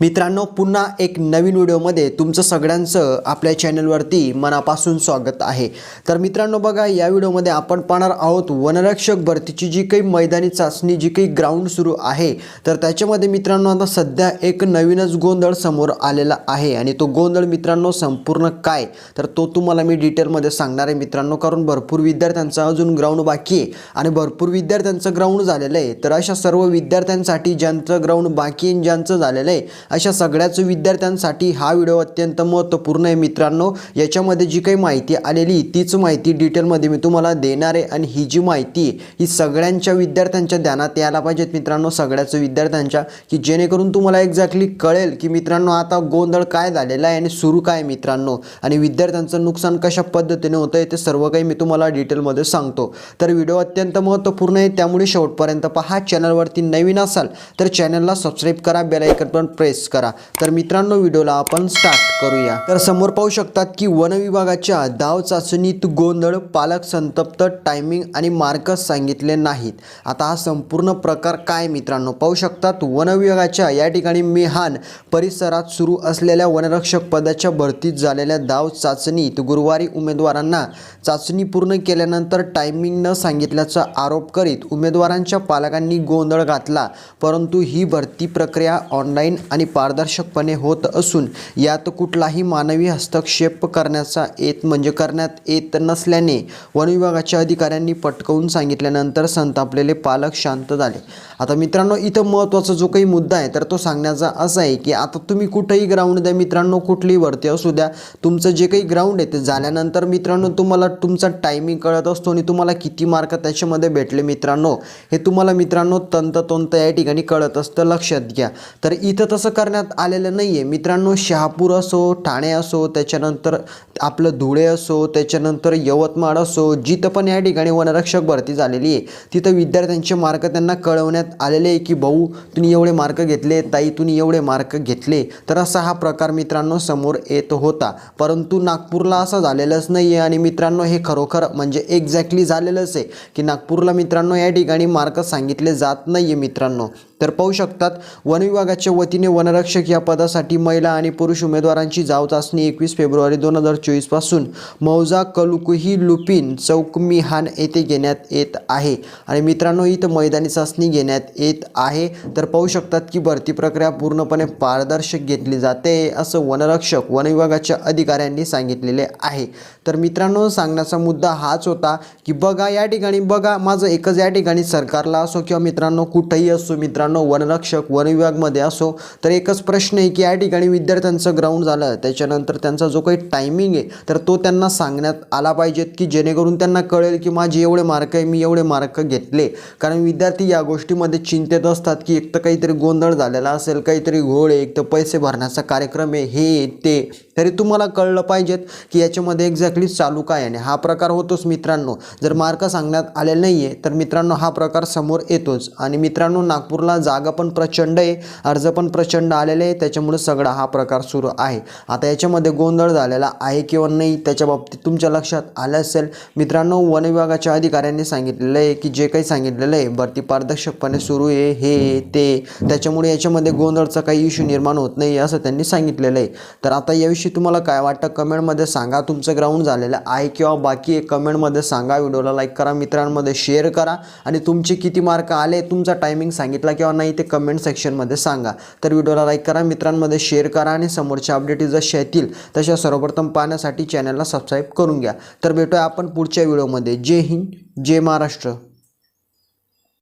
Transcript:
मित्रांनो पुन्हा एक नवीन व्हिडिओमध्ये तुमचं सगळ्यांचं आपल्या चॅनलवरती मनापासून स्वागत आहे. तर मित्रांनो बघा या व्हिडिओमध्ये आपण पाहणार आहोत वनरक्षक भरतीची जी काही मैदानी चाचणी जी काही ग्राउंड सुरू आहे तर त्याच्यामध्ये मित्रांनो आता सध्या एक नवीनच गोंधळ समोर आलेला आहे. आणि तो गोंधळ मित्रांनो संपूर्ण काय? तर तो तुम्हाला मी डिटेलमध्ये सांगणार आहे मित्रांनो कारण भरपूर विद्यार्थ्यांचा अजून ग्राउंड बाकी आहे. आणि भरपूर विद्यार्थ्यांचं ग्राउंड झालेलं आहे. तर अशा सर्व विद्यार्थ्यांसाठी ज्यांचं ग्राउंड बाकी आहे, ज्यांचं झालेलं आहे अशा सगळ्याच विद्यार्थ्यांसाठी हा व्हिडिओ अत्यंत महत्त्वपूर्ण आहे मित्रांनो. याच्यामध्ये जी काही माहिती आलेली तीच माहिती डिटेलमध्ये मी तुम्हाला देणार आहे आणि ही जी माहिती आहे, ही सगळ्यांच्या विद्यार्थ्यांच्या ध्यानात यायला पाहिजेत मित्रांनो सगळ्याच विद्यार्थ्यांच्या. की जेणेकरून तुम्हाला एक्झॅक्टली कळेल की मित्रांनो आता गोंधळ काय झालेला आहे आणि सुरू काय आहे मित्रांनो. आणि विद्यार्थ्यांचं नुकसान कशा पद्धतीने होतं आहे ते सर्व काही मी तुम्हाला डिटेलमध्ये सांगतो. तर व्हिडिओ अत्यंत महत्त्वपूर्ण आहे त्यामुळे शेवटपर्यंत पहा. चॅनलवरती नवीन असाल तर चॅनलला सबस्क्राईब करा बेलायकन पण प्रेस करा. तर मित्रांनो व्हिडिओला आपण स्टार्ट करूया. तर समोर पाहू शकतात की वन विभागाच्या धाव चाचणीत गोंधळ पालक संतप्त टायमिंग आणि मार्कस सांगितले नाहीत. आता हा संपूर्ण प्रकार काय मित्रांनो? पाहू शकतात वन विभागाच्या या ठिकाणी मेहान परिसरात सुरू असलेल्या वनरक्षक पदाच्या भरतीत झालेल्या दाव चाचणीत गुरुवारी उमेदवारांना चाचणी पूर्ण केल्यानंतर टायमिंग न सांगितल्याचा आरोप करीत उमेदवारांच्या पालकांनी गोंधळ घातला. परंतु ही भरती प्रक्रिया ऑनलाईन आणि पारदर्शकपणे होत असून यात कुठलाही मानवी हस्तक्षेप करण्याचा येत म्हणजे करण्यात येत नसल्याने वन विभागाच्या अधिकाऱ्यांनी पटकवून सांगितल्यानंतर संतापलेले पालक शांत झाले. आता मित्रांनो इथं महत्त्वाचा जो काही मुद्दा आहे तर तो सांगण्याचा असा आहे की आता तुम्ही कुठेही ग्राउंड द्या मित्रांनो कुठलीही वरती असू द्या तुमचं जे काही ग्राउंड आहे ते झाल्यानंतर मित्रांनो तुम्हाला तुमचा टायमिंग कळत असतो आणि तुम्हाला किती मार्क त्याच्यामध्ये भेटले मित्रांनो हे तुम्हाला मित्रांनो तंततोंत या ठिकाणी कळत असतं. लक्षात घ्या. तर इथं तसं करण्यात आलेलं नाही आहे मित्रांनो शहापूर असो ठाणे असो त्याच्यानंतर आपलं धुळे असो त्याच्यानंतर यवतमाळ असो जिथं पण या ठिकाणी वनरक्षक भरती झालेली आहे तिथं विद्यार्थ्यांचे मार्क त्यांना कळवण्यात आलेले आहे की भाऊ तुम्ही एवढे मार्क घेतले ताई तुम्ही एवढे मार्क घेतले. तर असा हा प्रकार मित्रांनो समोर येत होता. परंतु नागपूरला असं झालेलंच नाही आहे आणि मित्रांनो हे खरोखर म्हणजे एक्झॅक्टली झालेलंच आहे की नागपूरला मित्रांनो या ठिकाणी मार्क सांगितले जात नाही आहे मित्रांनो. तर पाहू शकतात वन विभागाच्या वतीने वनरक्षक या पदासाठी महिला आणि पुरुष उमेदवारांची जाव चाचणी एकवीस फेब्रुवारी दोन हजार चोवीसपासून मौजा कलुकुही लुपिन चौकमिहान येथे घेण्यात येत आहे. आणि मित्रांनो इथं मैदानी चाचणी घेण्यात येत आहे. तर पाहू शकतात की भरती प्रक्रिया पूर्णपणे पारदर्शक घेतली जाते असं वनरक्षक वन विभागाच्या अधिकाऱ्यांनी सांगितलेले आहे. तर मित्रांनो सांगण्याचा मुद्दा हाच होता की बघा या ठिकाणी बघा माझं एकच या ठिकाणी सरकारला असो किंवा मित्रांनो कुठंही असो मित्रांनो वनरक्षक वन विभागमध्ये असो तर एकच प्रश्न आहे की या ठिकाणी विद्यार्थ्यांचं ग्राउंड झालं. त्याच्यानंतर त्यांचा जो काही टायमिंग आहे तर तो त्यांना सांगण्यात आला पाहिजेत की जेणेकरून त्यांना कळेल की माझे एवढे मार्क आहे मी एवढे मार्क घेतले. कारण विद्यार्थी या गोष्टीमध्ये चिंतेत असतात की एक तर काहीतरी गोंधळ झालेला असेल काहीतरी घोळ आहे एक तर पैसे भरण्याचा कार्यक्रम आहे हे ते. तरी तुम्हाला कळलं पाहिजेत की याच्यामध्ये एक्झॅक्टली चालू काय आहे. आणि हा प्रकार होतोच मित्रांनो. जर मार्क सांगण्यात आलेले नाही आहे तर मित्रांनो हा प्रकार समोर येतोच. आणि मित्रांनो नागपूरला जागा पण प्रचंड आहे अर्ज पण प्रचंड आलेले आहे त्याच्यामुळे सगळा हा प्रकार सुरू आहे. आता याच्यामध्ये गोंधळ झालेला आहे किंवा नाही त्याच्या बाबतीत तुमच्या लक्षात आलं असेल. मित्रांनो वन विभागाच्या अधिकाऱ्यांनी सांगितलेलं आहे की जे काही सांगितलेलं आहे भरती पारदर्शकपणे सुरू आहे हे ते. त्याच्यामुळे याच्यामध्ये गोंधळचा काही इश्यू निर्माण होत नाही असं त्यांनी सांगितलेलं आहे. तर आता याविषयी तुम्हाला काय वाटतं कमेंटमध्ये सांगा. तुमचं ग्राउंड झालेलं आहे किंवा बाकी एक कमेंटमध्ये सांगा. व्हिडिओला लाईक करा मित्रांमध्ये शेअर करा. आणि तुमचे किती मार्क आले तुमचा टायमिंग सांगितला किंवा किंवा नाही ते कमेंट सेक्शनमध्ये सांगा. तर व्हिडिओला लाईक करा मित्रांमध्ये शेअर करा आणि समोरच्या अपडेट जशा येतील तशा सर्वप्रथम पाहण्यासाठी चॅनलला सबस्क्राईब करून घ्या. तर भेटूया आपण पुढच्या व्हिडिओमध्ये जय हिंद जय महाराष्ट्र.